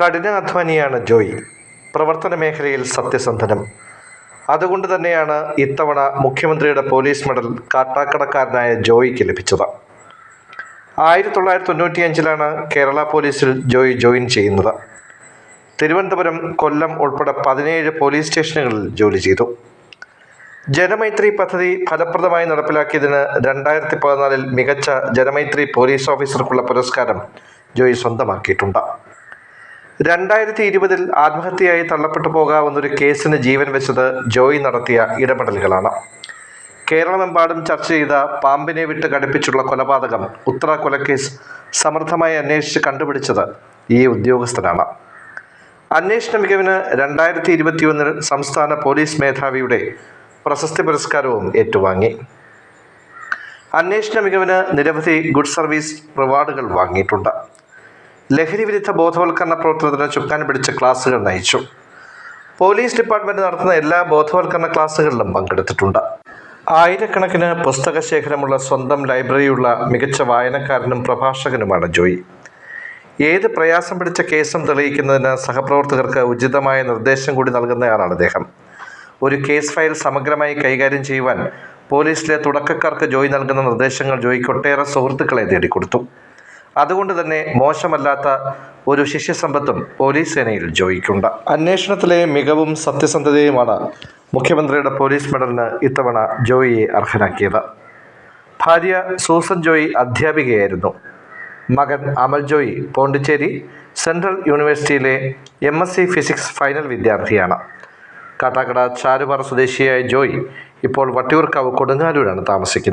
കഠിനാധ്വാനിയാണ് ജോയി. പ്രവർത്തന മേഖലയിൽ സത്യസന്ധനം. അതുകൊണ്ട് തന്നെയാണ് ഇത്തവണ മുഖ്യമന്ത്രിയുടെ പോലീസ് മെഡൽ കാട്ടാക്കടക്കാരനായ ജോയിക്ക് ലഭിച്ചത്. ആയിരത്തി തൊള്ളായിരത്തി തൊണ്ണൂറ്റിയഞ്ചിലാണ് കേരള പോലീസിൽ ജോയി ജോയിൻ ചെയ്യുന്നത്. തിരുവനന്തപുരം കൊല്ലം ഉൾപ്പെടെ പതിനേഴ് പോലീസ് സ്റ്റേഷനുകളിൽ ജോലി ചെയ്തു. ജനമൈത്രി പദ്ധതി ഫലപ്രദമായി നടപ്പിലാക്കിയതിന് രണ്ടായിരത്തി പതിനാലിൽ മികച്ച ജനമൈത്രി പോലീസ് ഓഫീസർക്കുള്ള പുരസ്കാരം ജോയി സ്വന്തമാക്കിയിട്ടുണ്ട്. രണ്ടായിരത്തി ഇരുപതിൽ ആത്മഹത്യയായി തള്ളപ്പെട്ടു പോകാവുന്നൊരു കേസിന് ജീവൻ വെച്ചത് ജോയി നടത്തിയ ഇടപെടലുകളാണ്. കേരളമെമ്പാടും ചർച്ച ചെയ്ത പാമ്പിനെ വിട്ട് കടുപ്പിച്ചുള്ള കൊലപാതകം ഉത്തര കൊലക്കേസ് സമർത്ഥമായി അന്വേഷിച്ച് കണ്ടുപിടിച്ചത് ഈ ഉദ്യോഗസ്ഥനാണ്. അന്വേഷണ മികവിന് രണ്ടായിരത്തി ഇരുപത്തിയൊന്നിൽ സംസ്ഥാന പോലീസ് മേധാവിയുടെ പ്രശസ്തി പുരസ്കാരവും ഏറ്റുവാങ്ങി. അന്വേഷണ മികവിന് നിരവധി ഗുഡ് സർവീസ് റിവാർഡുകൾ വാങ്ങിയിട്ടുണ്ട്. ലഹരി വിരുദ്ധ ബോധവൽക്കരണ പ്രവർത്തനത്തിന് ചുക്കാൻ പിടിച്ച ക്ലാസുകൾ നയിച്ചു. പോലീസ് ഡിപ്പാർട്ട്മെന്റ് നടത്തുന്ന എല്ലാ ബോധവൽക്കരണ ക്ലാസ്സുകളിലും പങ്കെടുത്തിട്ടുണ്ട്. ആയിരക്കണക്കിന് പുസ്തക ശേഖരമുള്ള സ്വന്തം ലൈബ്രറിയുള്ള മികച്ച വായനക്കാരനും പ്രഭാഷകനുമാണ് ജോയി. ഏത് പ്രയാസം പിടിച്ച കേസും തെളിയിക്കുന്നതിന് സഹപ്രവർത്തകർക്ക് ഉചിതമായ നിർദ്ദേശം കൂടി നൽകുന്നയാളാണ് അദ്ദേഹം. ഒരു കേസ് ഫയൽ സമഗ്രമായി കൈകാര്യം ചെയ്യുവാൻ പോലീസിലെ തുടക്കക്കാർക്ക് ജോയി നൽകുന്ന നിർദ്ദേശങ്ങൾ ജോയിക്ക് ഒട്ടേറെ സുഹൃത്തുക്കളെ നേടിക്കൊടുത്തു അതുകൊണ്ട് തന്നെ മോശമല്ലാത്ത ഒരു ശിഷ്യസമ്പത്തും പോലീസ് സേനയിൽ ജോയിക്കുണ്ട്. അന്വേഷണത്തിലെ മികവും സത്യസന്ധതയുമാണ് മുഖ്യമന്ത്രിയുടെ പോലീസ് മെഡലിന് ഇത്തവണ ജോയിയെ അർഹനാക്കിയത്. ഭാര്യ സൂസൻ ജോയി അധ്യാപികയായിരുന്നു. മകൻ അമൽ ജോയി പോണ്ടിച്ചേരി സെൻട്രൽ യൂണിവേഴ്സിറ്റിയിലെ M S C physics final വിദ്യാർത്ഥിയാണ്. കാട്ടാക്കട ചാരുപാറ സ്വദേശിയായ ജോയി ഇപ്പോൾ വട്ടിയൂർക്കാവ് കൊടുങ്ങാലൂരാണ് താമസിക്കുന്നത്.